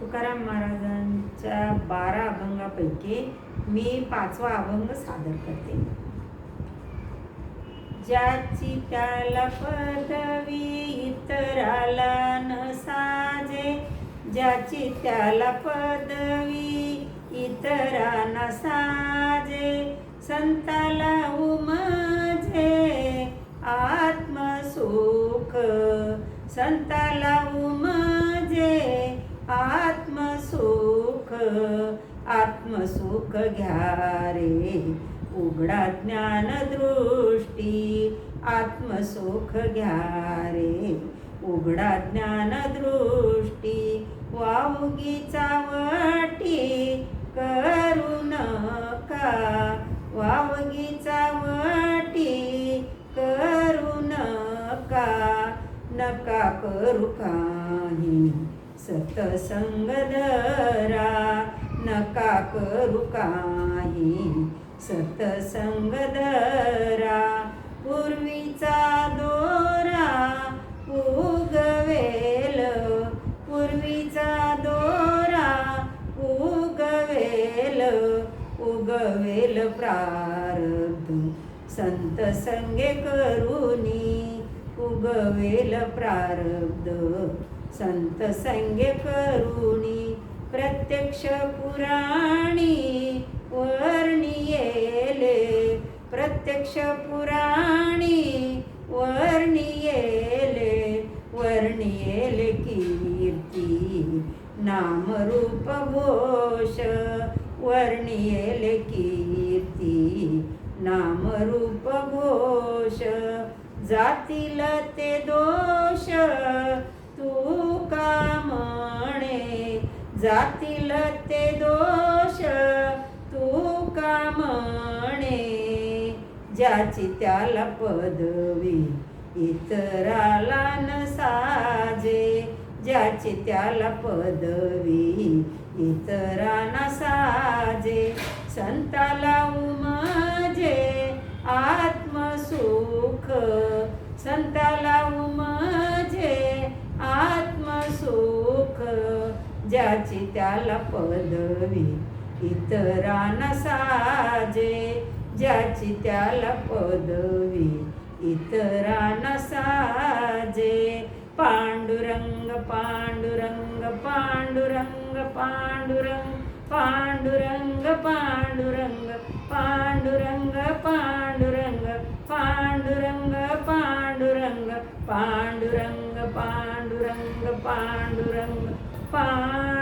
तुकाराम महाराजांच्या बारा अभंगापैकी मी पाचवा अभंग सादर करते. ज्याची त्याला पदवी इतराला न साजे ज्याची त्याला पदवी इतरांना साजे संताला उमजे आत्मसुख संताला उम आत्मसुख घ्या रे. उघडा ज्ञान दृष्टी आत्मसुख घ्या रे. उघडा ज्ञान दृष्टी वावगी चावटी करू नका. वावगीचा चावटी करू नका. नका करू काही. सतसंग धरा नका करू काही. सतसंग धरा पूर्वीचा दोरा उगवेल. पूर्वीचा दोरा उगवेल. उगवेल प्रारब्ध. संत संगे करुनी उगवेल प्रारब्ध. संत संगे करुणी प्रत्यक्ष पुराणी वर्णियेले प्रत्यक्ष पुराणी वर्णियेले वर्णियेले कीर्ती नामरूप घोष वर्णियेले कीर्ती नामरूप घोष जातील ते दोष जातील ते दोष तू का म्हणे. ज्याची त्याला पदवी इतराला न साजे ज्याची त्याला पदवी इतरांना साजे. संताला उमजे आत्मसुख. संताला उमजे आत्मसुख. ज्याची त्याला पदवी इतरांना साजे ज्याची त्याला पदवी इतरांना साजे पांडुरंग पांडुरंग पांडुरंग पांडुरंग पांडुरंग पांडुरंग पांडुरंग पांडुरंग पांडुरंग पांडुरंग पांडुरंग पांडुरंग पांडुरंग Bye.